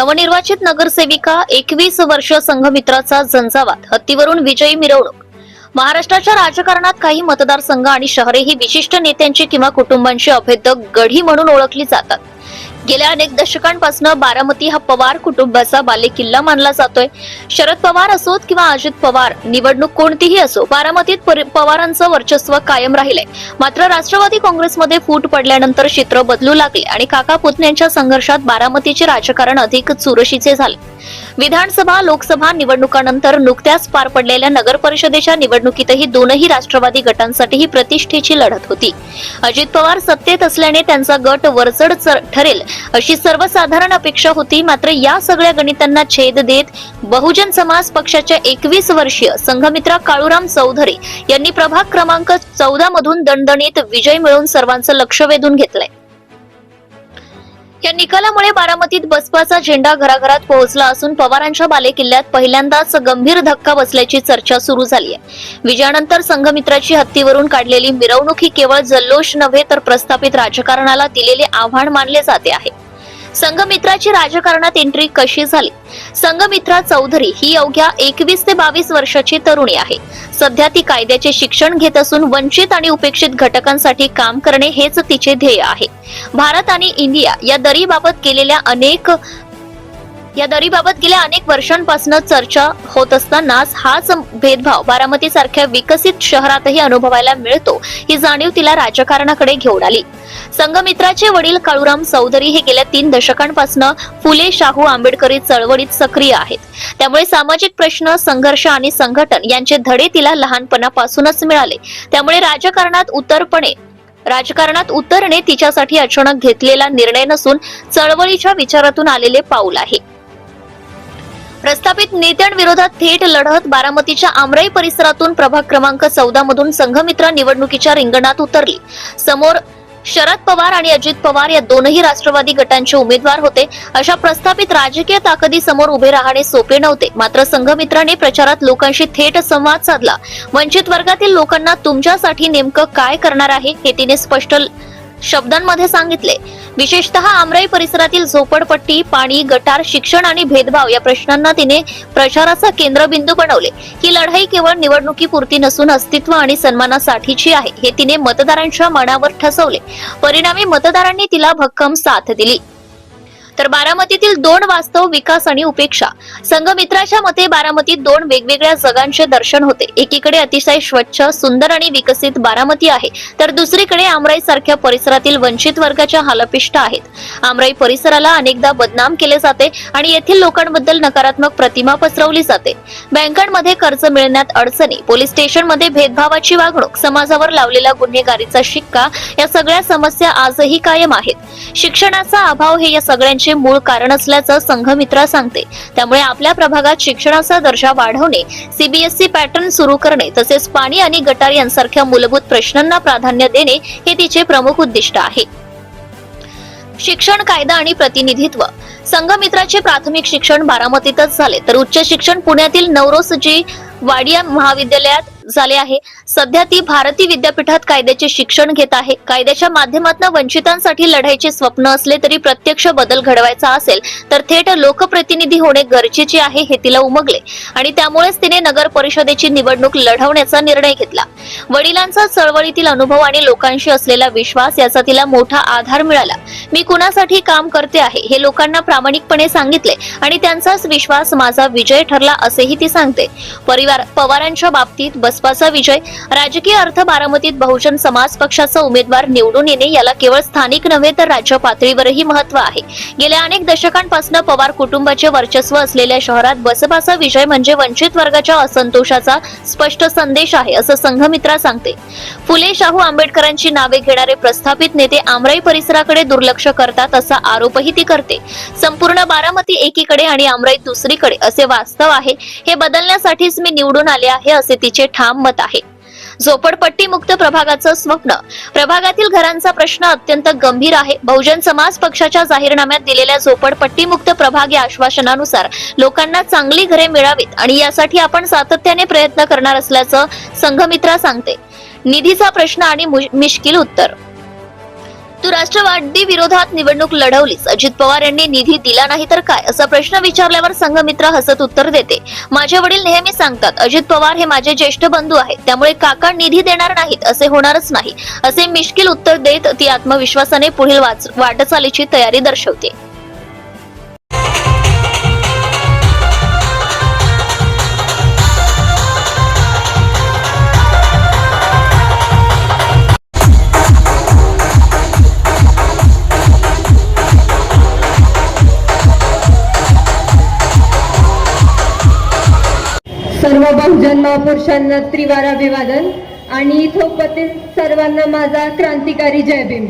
नवनिर्वाचित नगरसेविका एकवीस वर्ष संघमित्राचा झंझावात हत्तीवरून विजयी मिरवणूक. महाराष्ट्राच्या राजकारणात काही मतदारसंघ आणि शहरे ही विशिष्ट नेत्यांची किंवा कुटुंबांची अभेद्य गढी म्हणून ओळखली जातात. गेल्या अनेक दशकांपासून बारामती हा पवार कुटुंबाचा बालेकिल्ला मानला जातोय. शरद पवार असोत किंवा अजित पवार निवडणूक कोणतीही असो बारामतीत पवारांचं वर्चस्व कायम राहिलंय. मात्र राष्ट्रवादी काँग्रेसमध्ये फूट पडल्यानंतर चित्र बदलू लागले आणि काका पुतण्यांच्या संघर्षात बारामतीचे राजकारण अधिक चुरशीचे झाले. विधानसभा लोकसभा निवडणुकानंतर नुकत्याच पार पडलेल्या नगर परिषदेच्या निवडणुकीतही दोनही राष्ट्रवादी गटांसाठीही प्रतिष्ठेची लढत होती. अजित पवार सत्तेत असल्याने त्यांचा गट वरचढ च- ठरेल अशी सर्वसाधारण अपेक्षा होती. मात्र या सगळ्या गणितांना छेद देत बहुजन समाज पक्षाच्या एकवीस वर्षीय संघमित्रा काळूराम चौधरी यांनी प्रभाग क्रमांक चौदा मधून दणदणीत विजय मिळवून सर्वांचं लक्ष वेधून घेतलंय. या निकालामुळे बारामतीत बसपाचा झेंडा घराघरात पोहोचला असून पवारांच्या बालेकिल्ल्यात पहिल्यांदाच गंभीर धक्का बसल्याची चर्चा सुरू झाली आहे विजयानंतर संघमित्राची हत्तीवरून काढलेली मिरवणूक ही केवळ जल्लोष नव्हे तर प्रस्थापित राजकारणाला दिलेले आव्हान मानले जाते आहे. संघमित्राची राजकारणात एंट्री कशी झाली? संघमित्रा चौधरी ही अवघ्या एकवीस ते बावीस वर्षाची तरुणी आहे. सध्या ती कायद्याचे शिक्षण घेत असून वंचित आणि उपेक्षित घटकांसाठी काम करणे हेच तिचे ध्येय आहे. भारत आणि इंडिया या दरीबाबत केलेल्या अनेक या दरीबाबत गेल्या अनेक वर्षांपासून चर्चा होत असतानाच हाच भेदभाव बारामती सारख्या विकसित शहरातही अनुभवायला मिळतो ही जाणीव तिला राजकारणाकडे घेऊन आली. संघमित्राचे वडील काळूराम चौधरी हे गेल्या तीन दशकांपासून फुले शाहू आंबेडकरी चळवळीत सक्रिय आहेत. त्यामुळे सामाजिक प्रश्न संघर्ष आणि संघटन यांचे धडे तिला लहानपणापासूनच मिळाले. त्यामुळे राजकारणात उतरपणे राजकारणात उतरणे तिच्यासाठी अचानक घेतलेला निर्णय नसून चळवळीच्या विचारातून आलेले पाऊल आहे. प्रस्थापित नेत्यांविरोधात थेट लढत बारामतीच्या आमराई परिसरातून प्रभाग क्रमांक चौदा मधून संघमित्रा निवडणुकीच्या रिंगणात उतरली. समोर शरद पवार आणि अजित पवार या दोनही राष्ट्रवादी गटांचे उमेदवार होते. अशा प्रस्थापित राजकीय ताकदी समोर उभे राहणे सोपे नव्हते. मात्र संघमित्राने प्रचारात लोकांशी थेट संवाद साधला. वंचित वर्गातील लोकांना तुमच्यासाठी नेमकं काय करणार आहे हे तिने स्पष्ट शब्दांमध्ये सांगितले. विशेषतः आमराई परिसरातील झोपडपट्टी पाणी गटार शिक्षण आणि भेदभाव या प्रश्नांना तिने प्रचाराचा केंद्रबिंदू बनवले. ही लढाई केवळ निवडणुकीपुरती नसून अस्तित्व आणि सन्मानासाठीची आहे हे तिने मतदारांच्या मनावर ठसवले. परिणामी मतदारांनी तिला भक्कम साथ दिली. तर बारामतीतील दोन वास्तव विकास आणि उपेक्षा. संघमित्राच्या मते बारामतीत दोन वेगवेगळ्या जगांचे दर्शन होते. एकीकडे अतिशय स्वच्छ सुंदर आणि विकसित बारामती आहे तर दुसरीकडे आमराई सारख्या परिसरातील वंचित वर्गाच्या हालपिष्ट आहेत. आमराई परिसराला अनेकदा बदनाम केले जाते आणि येथील लोकांबद्दल नकारात्मक प्रतिमा पसरवली जाते. बँकांमध्ये कर्ज मिळण्यात अडचणी पोलीस स्टेशनमध्ये भेदभावाची वागणूक समाजावर लावलेला गुन्हेगारीचा शिक्का या सगळ्या समस्या आजही कायम आहेत. शिक्षणाचा अभाव हे या सगळ्यांचे मूळ कारण असल्याचं संघमित्रा सांगते. त्यामुळे आपल्या प्रभागात शिक्षणाचा दर्जा वाढवणे सीबीएसई पॅटर्न सुरू करणे तसेच पाणी आणि गटार यांसारख्या मूलभूत प्रश्नांना प्राधान्य देणे हे तिचे प्रमुख उद्दिष्ट आहे. शिक्षण कायदा आणि प्रतिनिधित्व. संघमित्राचे प्राथमिक शिक्षण बारामतीतच झाले तर उच्च शिक्षण पुण्यातील नवरोसजी वाडिया महाविद्यालयात झाले आहे. सध्या ती भारती विद्यापीठात कायद्याचे शिक्षण घेत आहे. कायद्याच्या माध्यमातून वंचितांसाठी लढायचे स्वप्न असले तरी प्रत्यक्ष बदल घडवायचा असेल तर थेट लोकप्रतिनिधी होणे गरजेचे आहे हे तिला उमगले. आणि त्यामुळेच तिने नगर परिषदेची निवडणूक लढवण्याचा निर्णय घेतला. वडिलांचा चळवळीतील अनुभव आणि लोकांशी असलेला विश्वास याचा तिला मोठा आधार मिळाला. मी कुणासाठी काम करते आहे हे लोकांना प्रामाणिकपणे सांगितले आणि त्यांचाच विश्वास माझा विजय ठरला असेही ती सांगते. परिवार पवारांच्या बाबतीत बस बसपाचा विजय. राजकीय अर्थ बारामतीत बहुजन समाज पक्षाचा उमेदवार निवडून येणे याला केवळ स्थानिक नव्हे तर राज्य पातळीवरही महत्त्व आहे. गेल्या अनेक दशकांपासून पवार कुटुंबाचे वर्चस्व असलेल्या शहरात बसपाचा विजय म्हणजे वंचित वर्गाच्या असंतोषाचा स्पष्ट संदेश आहे असं संघमित्रा सांगते. फुले शाहू आंबेडकरांची नावे घेणारे प्रस्थापित नेते आमराई परिसराकडे दुर्लक्ष करतात असा आरोपही ती करते. संपूर्ण बारामती एकीकडे आणि आमराई दुसरीकडे असे वास्तव आहे. हे बदलण्यासाठीच मी निवडून आले आहे असे तिचे ठाम मत आहे. झोपडपट्टी मुक्त प्रभागाचं स्वप्न. प्रभागातील घरांचा प्रश्न अत्यंत गंभीर आहे. बहुजन समाज पक्षाच्या जाहीरनाम्यात दिलेल्या झोपडपट्टी मुक्त प्रभाग या आश्वासनानुसार लोकांना चांगली घरे मिळावीत आणि यासाठी आपण सातत्याने प्रयत्न करणार असल्याचं संघमित्रा सांगते. निधीचा प्रश्न आणि मु- मिश्किल उत्तर. तू राष्ट्रवादी विरोधात निवडणूक लढवलीस. अजित पवार यांनी निधी दिला नाही तर काय? असा प्रश्न विचारल्यावर संघमित्र हसत उत्तर देते. माझे वडील नेहमी सांगतात अजित पवार हे माझे ज्येष्ठ बंधू आहेत. त्यामुळे काका निधी देणार नाहीत असे होणारच नाही. असे मिश्किल उत्तर देत ती आत्मविश्वासाने पुढील वाच- वाटचालीची तयारी दर्शवते. सर्व बहुजन महापुरुषांना त्रिवार अभिवादन. आणि इथं सर्वांना माझा क्रांतिकारी जयभीम.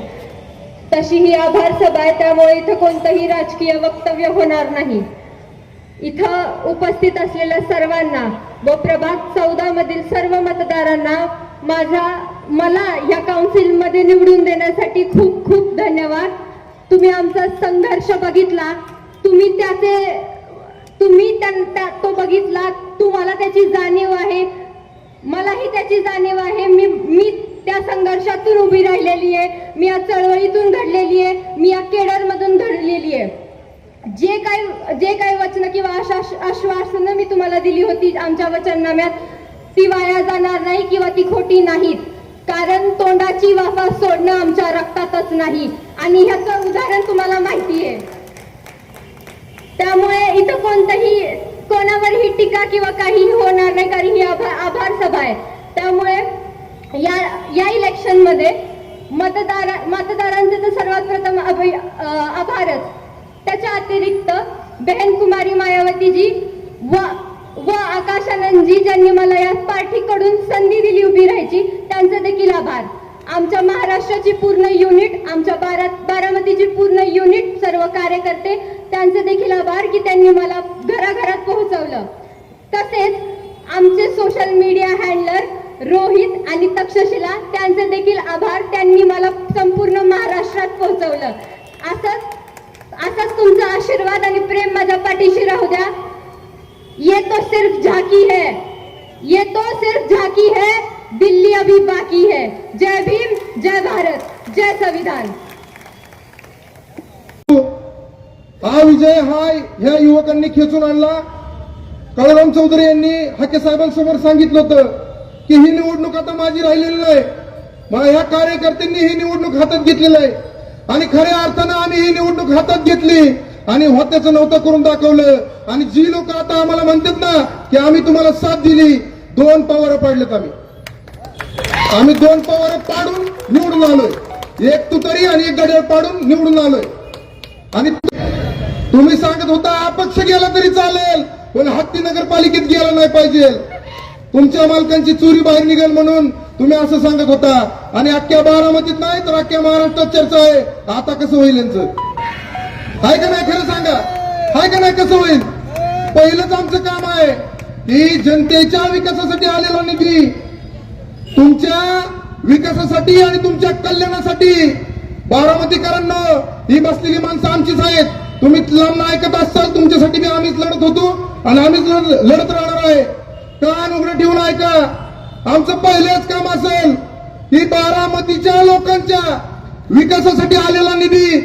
तशी ही आभार सभा आहे त्यामुळे इथं कोणतंही राजकीय वक्तव्य होणार नाही. इथं उपस्थित असलेल्या सर्वांना व प्रभाग चौदा मधील सर्व मतदारांना माझा मला या काउन्सिलमध्ये निवडून देण्यासाठी खूप खूप धन्यवाद. तुम्ही आमचा संघर्ष बघितला. तुम्ही त्याचे तुम्ही त्यांचा तो बघितला तुम्हाला त्याची जाणीव आहे. मलाही त्याची जाणीव आहे. मी मी त्या संघर्षातून उभी राहिलेली आहे. मी या चळवळीतून घडलेली आहे. मी या केडरमधून घडलेली आहे. जे काही जे काही वचन किंवा आश्वासनं मी तुम्हाला दिली होती आमच्या वचननाम्यात ती वाया जाणार नाही किंवा ती खोटी नाहीत. कारण तोंडाची वाफा सोडणं आमच्या रक्तातच नाही. आणि ह्याचं उदाहरण तुम्हाला माहिती आहे. त्यामुळे इथं कोणतंही कोणावरही टीका किंवा काहीही होणार नाही कारण ही आभार आभार सभा आहे. त्यामुळे या या इलेक्शनमध्ये मतदार मतदारांचे तर सर्वात प्रथम अभि- आभारच. त्याच्या अतिरिक्त बहन कुमारी मायावतीजी व व आकाशानंदजी ज्यांनी मला या पार्टीकडून संधी दिली उभी राहायची त्यांचे देखील आभार. आमच्या महाराष्ट्राची पूर्ण युनिट आमच्या बारा बारामतीची पूर्ण युनिट सर्व कार्यकर्ते त्यांचे देखील आभार की त्यांनी मला घराघरात पोहोचवलं. तसेच आमचे सोशल मीडिया हँडलर रोहित आणि तक्षशिला त्यांचे देखील आभार. त्यांनी मला संपूर्ण महाराष्ट्रात पोहोचवलं. असंच असाच तुमचा आशीर्वाद आणि प्रेम माझ्या पाठीशी राहू द्या. ये तो सिर्फ झाकी है. ये तो सिर्फ झाकी है. दिल्ली अभी बाकी है। जय भीम जय भारत जय संविधान। हा विजय हा ह्या युवकांनी खेचून आणला. कळराम चौधरी यांनी हाके साहेबांसमोर सांगितलं होतं की ही निवडणूक आता माझी राहिलेली नाही. मग ह्या कार्यकर्त्यांनी ही निवडणूक हातात घेतलेली आहे. आणि खऱ्या अर्थानं आम्ही ही निवडणूक हातात घेतली. आणि होत्याचं नव्हतं करून दाखवलं. आणि जी लोक आता आम्हाला म्हणतात ना की आम्ही तुम्हाला साथ दिली दोन पवार पाडलेत आम्ही. आम्ही दोन पवार पाडून निवडून आलोय. एक तुतरी आणि एक गडियाळ पाडून निवडून आलोय. आणि तुम्ही सांगत होता अपक्ष गेला तरी चालेल पण हत्ती नगरपालिकेत गेला नाही पाहिजे. तुमच्या मालकांची चोरी बाहेर निघेल म्हणून तुम्ही असं सांगत होता. आणि अख्ख्या बारामतीत नाही तर अख्ख्या महाराष्ट्रात चर्चा आहे. आता कसं होईल यांचं? हाय का नाही खरं सांगा? हाय का नाही कसं होईल? पहिलंच आमचं काम आहे. की जनतेच्या विकासासाठी आलेला निधी तुमच्या विकासासाठी आणि तुमच्या कल्याणासाठी बारामतीकरांना ही बसलेली माणसं आमचीच आहेत. तुम्ही लांब ऐकत असाल तुमच्यासाठी मी आम्हीच लढत होतो आणि आम्हीच लढत राहणार आहे. कान उघडं ठेवून ऐका. आमचं पहिलंच काम असेल की बारामतीच्या लोकांच्या विकासासाठी आलेला निधी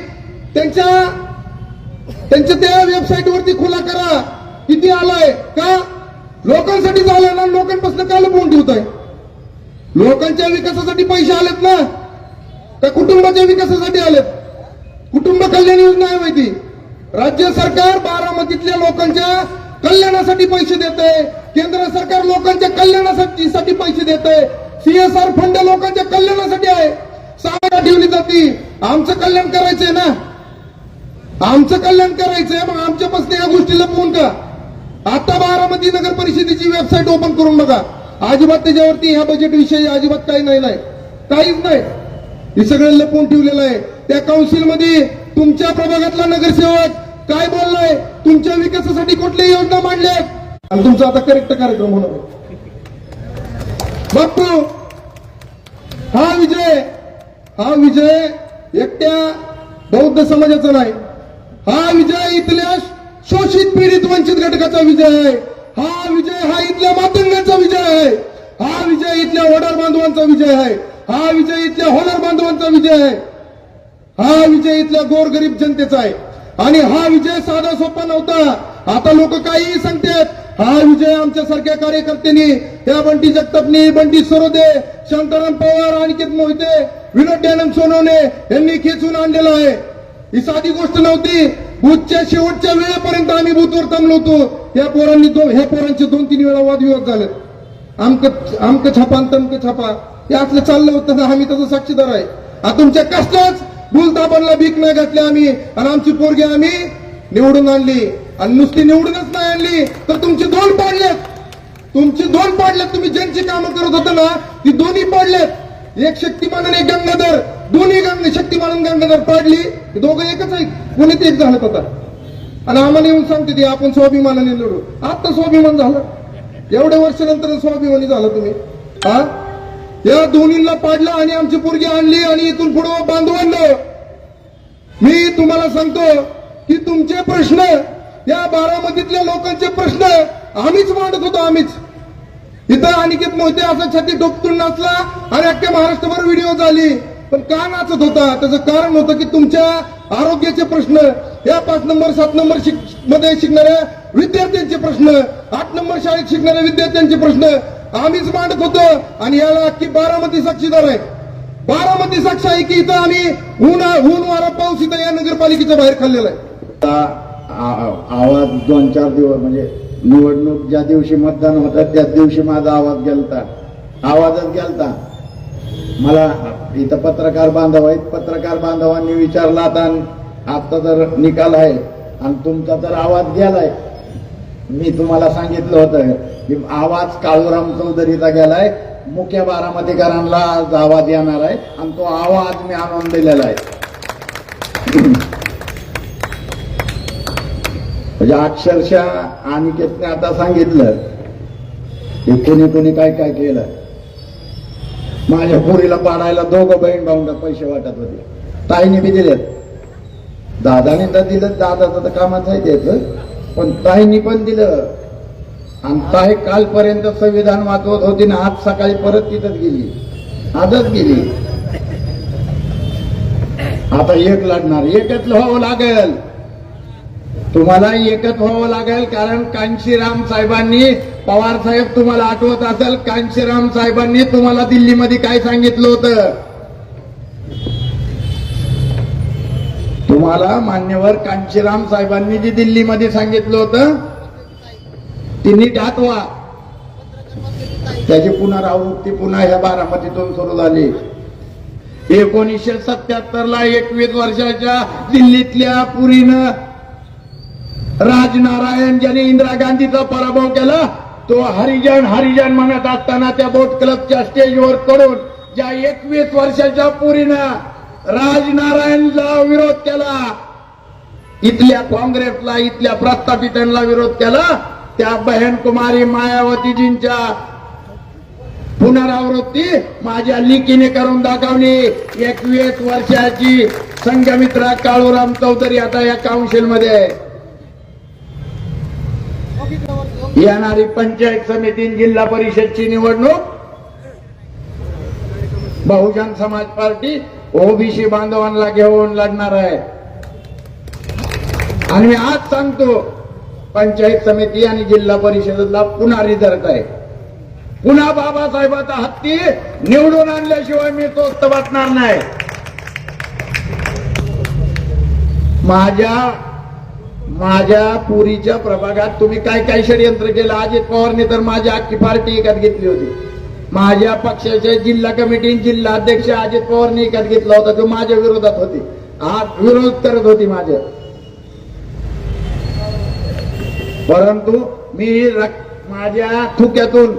त्यांच्या त्यांच्या त्या वेबसाईट वरती खुला करा. किती आलाय? का? लोकांसाठी झालं ना लोकांपासून काल बोलून ठेवत आहे लोकांच्या विकासासाठी पैसे आलेत ना? त्या कुटुंबाच्या विकासासाठी आलेत. कुटुंब कल्याण योजना आहे माहिती. राज्य सरकार बारामतीतल्या लोकांच्या कल्याणासाठी पैसे देत आहे केंद्र सरकार लोकांच्या कल्याणासाठी साठी पैसे देत आहे सीएसआर फंड लोकांच्या कल्याणासाठी आहे. सामान्य ठेवली जाते. आमचं कल्याण करायचंय ना? आमचं कल्याण करायचंय. मग आमच्यापासून या गोष्टी लपवून का आता बारामती नगर परिषदेची वेबसाईट ओपन करून बघा. अजिबात त्याच्यावरती ह्या बजेट विषयी अजिबात काही नाही नाही. काहीच नाही. हे सगळं लपवून ठेवलेलं आहे. त्या काउन्सिलमध्ये तुमच्या प्रभागातला नगरसेवक काय बोललाय? तुमच्या विकासासाठी कुठल्या योजना मांडल्या आणि तुमचा आता करेक्ट कार्यक्रम होणार बाप्पू हा विजय हा विजय एकट्या बौद्ध समाजाचा नाही. हा विजय इथल्या शोषित पीडित वंचित घटकाचा विजय आहे. विजय हा इथल्या मातंगांचा विजय आहे. हा विजय इथल्या वडार बांधवांचा विजय आहे. हा विजय इथल्या होणार बांधवांचा विजय आहे. हा विजय इथल्या गोरगरीब जनतेचा आहे. आणि हा विजय साधा सोपा नव्हता. आता लोक काहीही सांगतात हा विजय आमच्यासारख्या कार्यकर्त्यांनी त्या बंटी जगतापनी बंटी सरोदे शांताराम पवार अनिकेत मोहिते विनोद दयानंद सोनवणे यांनी खेचून आणलेला आहे. ही साधी गोष्ट नव्हती. बूथच्या शेवटच्या वेळेपर्यंत आम्ही बुथवर थांबलो होतो. या पोरांनी दोन ह्या पोरांचे दोन तीन वेळा वादविवाद झाले आमक आमक छापा आणि तमक छापा. हे असलं चाललं होतं ना आम्ही त्याचा साक्षीदार आहे. आता तुमच्या कष्टच भूलतापांना भीक नाही घातली आम्ही. आणि आमची पोरगी आम्ही निवडून आणली. आणि नुसती निवडूनच नाही आणली तर तुमचे दोन पाडलेत. तुमचे दोन पाडलेत. तुम्ही ज्यांची कामं करत होता ना ती दोन्ही पाडलेत. एक शक्तिमान आणि एक गंगाधर. दोन्ही गंग शक्तिमान आणि गंगाधर पाडली. दोघं एकच आहे कोणीच एक झालं आता आणि आम्हाला येऊन सांगते ती आपण स्वाभिमानाने लढू. आता स्वाभिमान झालं. एवढ्या वर्षानंतर स्वाभिमानी झाला तुम्ही. हा? या दोन्हीला पाडलं आणि आमची पोरगी आणली आणि इथून पुढे बांधवांना मी तुम्हाला सांगतो की तुमचे प्रश्न या बारामतीतल्या लोकांचे प्रश्न आम्हीच मांडत होतो आम्हीच. इथं अनिकेत मोहिते असं छाती टोपटून नाचला आणि अख्ख्या महाराष्ट्रभर व्हिडिओ झाली. पण का नाचत होता? त्याचं कारण होतं की तुमच्या आरोग्याचे प्रश्न या पाच नंबर सात नंबर शिक- मध्ये शिकणाऱ्या विद्यार्थ्यांचे प्रश्न आठ नंबर शाळेत शिकणाऱ्या विद्यार्थ्यांचे प्रश्न आम्हीच मांडत होतो आणि याला अख्खी बारामती साक्षीदार आहे. बारामती साक्ष आहे की इथं आम्ही ऊन ऊन वारा पाऊस इथं या नगरपालिकेच्या बाहेर खाल्लेला आहे. आवाज दोन चार दिवस म्हणजे निवडणूक ज्या दिवशी मतदान होतं त्याच दिवशी माझा आवाज गेलता. आवाजच गेलता. मला इथं पत्रकार बांधव आहेत. पत्रकार बांधवांनी विचारला आता आता तर निकाल आहे आणि तुमचा तर आवाज गेलाय. मी तुम्हाला सांगितलं होतं की आवाज काळूराम चौधरीचा गेलाय. मुख्य बारामतीकरांना आज आवाज येणार आहे आणि तो आवाज मी आणून दिलेला आहे. म्हणजे अक्षरशः अनिकेतने आता सांगितलं की कोणी कोणी काय काय केलं. माझ्या पुरीला पाडायला दोघं बहीण भाऊंना पैसे वाटत होते. ताईने बी दिलेत. दादाने तर दिलं दादाचं तर कामाचं आहे त्याचं पण ताईनी पण दिलं. आणि ताई कालपर्यंत संविधान वाचवत होती ना आज सकाळी परत तिथंच गेली. आजच गेली. आता एक लढणार एकच व्हावं लागेल. तुम्हाला एकच व्हावं लागेल कारण कांशीराम साहेबांनी पवार साहेब तुम्हाला आठवत असेल कांशीराम साहेबांनी तुम्हाला दिल्लीमध्ये काय सांगितलं होतं? तुम्हाला मान्यवर कांशीराम साहेबांनी जे दिल्लीमध्ये सांगितलं होतं तिन्ही नीट व्हा. त्याची पुनरावृत्ती पुन्हा ह्या बारामतीतून सुरू झाली. एकोणीसशे सत्याहत्तर ला एकवीस वर्षाच्या दिल्लीतल्या पुरीनं राजनारायण ज्याने इंदिरा गांधीचा पराभव केला तो हरिजन हरिजन म्हणत असताना त्या बोट क्लबच्या स्टेजवर चढून ज्या एकवीस वर्षाच्या पुरीनं राजनारायणला विरोध केला इथल्या काँग्रेसला इथल्या प्रस्थापितांना विरोध केला त्या बहन कुमारी मायावतीजींच्या पुनरावृत्ती माझ्या लिकीने करून दाखवली. एकवीस वर्षाची संघमित्रा काळूराम चौधरी आता या काउन्सिलमध्ये आहे येणारी पंचायत समिती जिल्हा परिषदची निवडणूक. बहुजन समाज पार्टी ओबीसी बांधवांना घेऊन लढणार आहे. आणि मी आज सांगतो पंचायत समिती आणि जिल्हा परिषदेला पुन्हा रिझल्ट आहे. पुन्हा बाबासाहेबाचा हत्ती निवडून आणल्याशिवाय मी स्वस्त वाटणार नाही. माझ्या माझ्या पुरीच्या प्रभागात तुम्ही काय काय षडयंत्र केलं? अजित पवारने तर माझी अख्खी पार्टी एकात घेतली होती. माझ्या पक्षाच्या जिल्हा कमिटी जिल्हा अध्यक्ष अजित पवारने एकात घेतला होता. तो माझ्या विरोधात होती. आज विरोध करत होती माझ्या. परंतु मी माझ्या थुक्यातून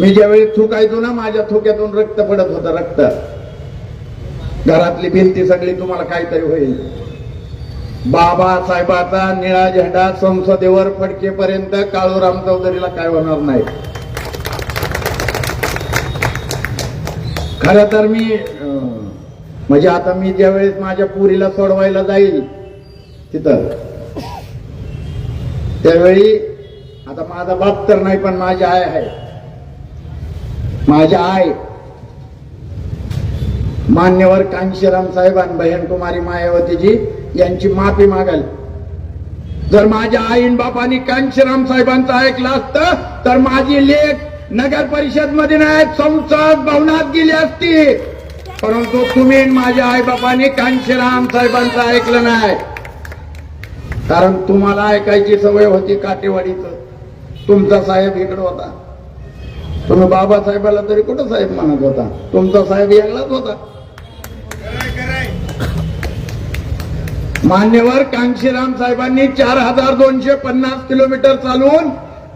मी ज्यावेळी थुकायचो ना माझ्या थुक्यातून रक्त पडत होता रक्त. घरातली भिंती सगळी तुम्हाला काहीतरी होईल. बाबासाहेबाचा निळा झेंडा संसदेवर फडकेपर्यंत काळूराम चौधरीला काय होणार नाही. खर तर मी अं, म्हणजे आता मी ज्यावेळेस माझ्या पुरीला सोडवायला जाईल तिथं त्यावेळी आता माझा बाप तर नाही पण माझी आय आहे. माझ्या आय मान्यवर कांशीराम साहेब आणि बहीण कुमारी मायावतीजी यांची माफी मागाल. जर माझ्या आईन बापानी कांशीराम साहेबांचं ऐकलं असतं तर माझी लेख नगर परिषदमध्ये नाही संसद भवनात गेली असती. परंतु तुम्ही माझ्या आई बापानी कांशीराम साहेबांचं ऐकलं नाही. कारण तुम्हाला ऐकायची सवय होती काटेवाडीच. तुमचा साहेब इकडं होता. तुम्ही बाबासाहेबाला तरी कुठं साहेब म्हणत होता? तुमचा साहेब वेगळाच होता. मान्यवर कांशीराम साहेबांनी चार हजार दोनशे पन्नास किलोमीटर चालून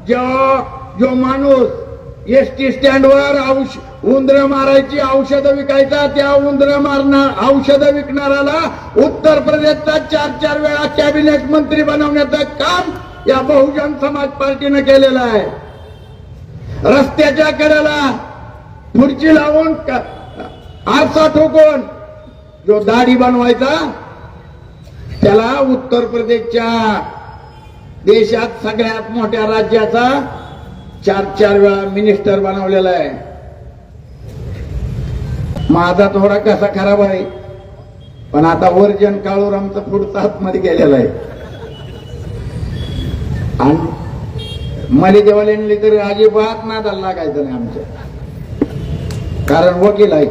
जेव्हा जो माणूस एस टी स्टँडवर औष उंदर मारायची औषधं विकायचा त्या उंदर मारणार औषधं विकणाऱ्याला उत्तर प्रदेशचा चार चार वेळा कॅबिनेट मंत्री बनवण्याचं काम या बहुजन समाज पार्टीनं केलेलं आहे. रस्त्याच्या कडेला खुर्ची लावून आरसा ठोकून जो दाढी बनवायचा त्याला उत्तर प्रदेशच्या देशात सगळ्यात मोठ्या राज्याचा चार चार वेळा मिनिस्टर बनवलेला आहे. माझा थोडा कसा खराब आहे पण आता वर्जन काळूरामचं पुढचं आतमध्ये गेलेला आहे. आणि मले देवाल्यांनी तरी अजिबात नादाला लागायचं नाही आमच्या. कारण वकील आहे.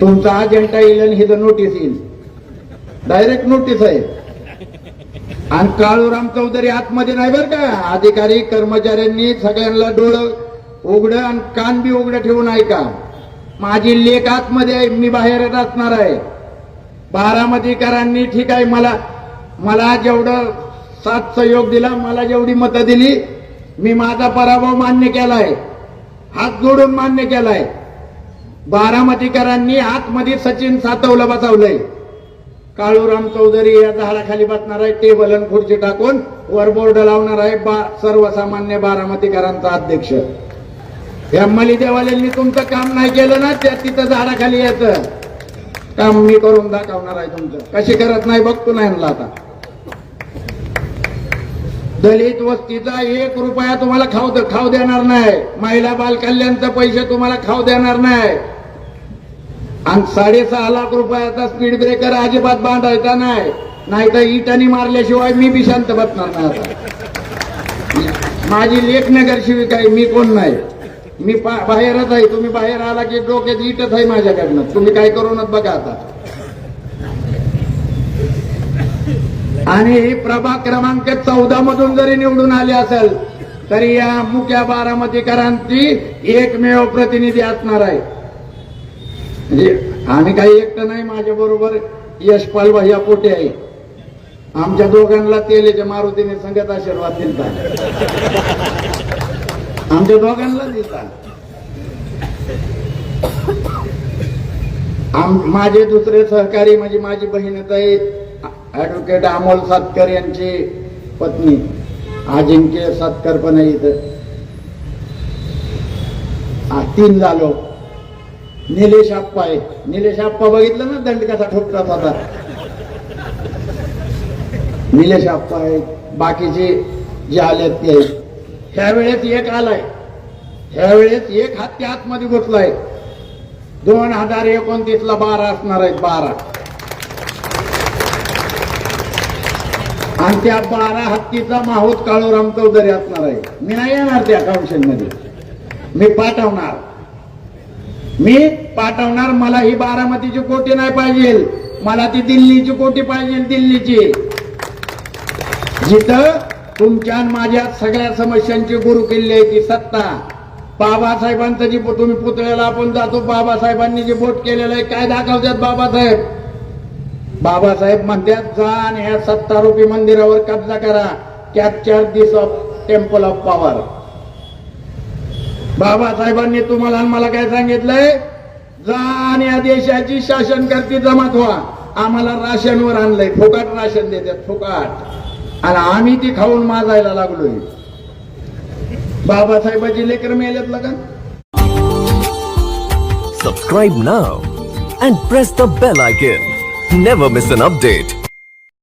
तुमचा अजेंडा येईल आणि हिथं नोटीस येईल. डायरेक्ट नोटीस आहे. आणि काळूराम चौधरी आतमध्ये नाही बरं का? अधिकारी कर्मचाऱ्यांनी सगळ्यांना डोळं उघडं आणि कान बी उघडं ठेवून ऐका. माझी लेख आतमध्ये आहे मी बाहेरच असणार आहे. बारामतीकरांनी ठीक आहे मला मला जेवढं साथ सहयोग दिला मला जेवढी मतं दिली मी माझा पराभव मान्य केलाय हात जोडून मान्य केलाय बारामतीकरांनी आतमध्ये सचिन सातवलं बसवलंय. काळूराम चौधरी या झाडाखाली बसणार आहे टेबल आणि खुर्ची टाकून वर बोर्ड लावणार आहे बा सर्वसामान्य बारामतीकरांचा अध्यक्ष. या मली देवाल्यांनी तुमचं काम नाही केलं ना त्या तिथं झाडाखाली यायचं. काम मी करून दाखवणार आहे तुमचं. कशी करत नाही बघतो नाही म्हणलं आता. दलित वस्तीचा एक रुपया तुम्हाला खाऊ खाऊ देणार नाही. महिला बालकल्याणचं पैसे तुम्हाला खाऊ देणार नाही. आणि साडेसहा लाख रुपयाचा स्पीड ब्रेकर अजिबात बांधायचा नाही. नाही तर इटानी मारल्याशिवाय मी बी शांत बसणार नाही आता. माझी लेखनगर नगर मी कोण नाही. मी पा- बाहेरच आहे. तुम्ही बाहेर आला की डोक्यात इटच आहे माझ्याकडनं. तुम्ही काय करूनच बघा आता. आणि प्रभाग क्रमांक चौदा मधून जरी निवडून आले असेल तरी या मुख्या बारामतीकरांची एकमेव प्रतिनिधी असणार आहे. म्हणजे आम्ही काही एकटं नाही माझ्या बरोबर यशपाल भाई पोटे आहे. आमच्या दोघांना तेलेच्या मारुतीने संगत आशीर्वाद दिलता. आमच्या दोघांना दिलता. आम माझे दुसरे सहकारी म्हणजे माझी बहीणच ताई ऍडव्होकेट अमोल सातकर यांची पत्नी अजिंक्य सातकर पण आहे इथं. तीन झालो. निलेश आप्पा आहे. निलेश आप्पा बघितलं ना दंड कसा ठोकतात होता निलेश आप्पा आहे. बाकीचे जे आले ते. ह्या वेळेस एक आलाय. ह्या वेळेस एक हत्या आतमध्ये घुसलाय दोन हजार एकोणतीस ला बारा असणार आहेत बारा. आणि त्या बारा हत्तीचा माहूत काळूराम चौधरी असणार आहे. मी नाही येणार त्या काउन्सिलमध्ये. मी पाठवणार. मी पाठवणार मला ही बारामतीची कोटी नाही पाहिजे. मला ती दिल्लीची कोटी पाहिजे दिल्लीची. जिथं तुमच्या माझ्या सगळ्या समस्यांची गुरु किल्ले ती सत्ता. बाबासाहेबांचं जी तुम्ही पुतळ्याला आपण जातो बाबासाहेबांनी जे बोट केलेलं आहे काय दाखवतात बाबासाहेब? बाबासाहेब म्हणतात जा आणि ह्या सत्तारूपी मंदिरावर कब्जा करा. Capture this of temple of power बाबासाहेबांनी तुम्हाला आणि मला काय सांगितलंय? जा आणि या देशाची शासन करती जमात व्हा. आम्हाला राशनवर आणलंय. फुकाट राशन देतात फुकाट. आणि आम्ही ती खाऊन माजायला लागलोय. बाबासाहेबाची लेकर मेल्यात लगन. Subscribe now and press the bell icon never miss an update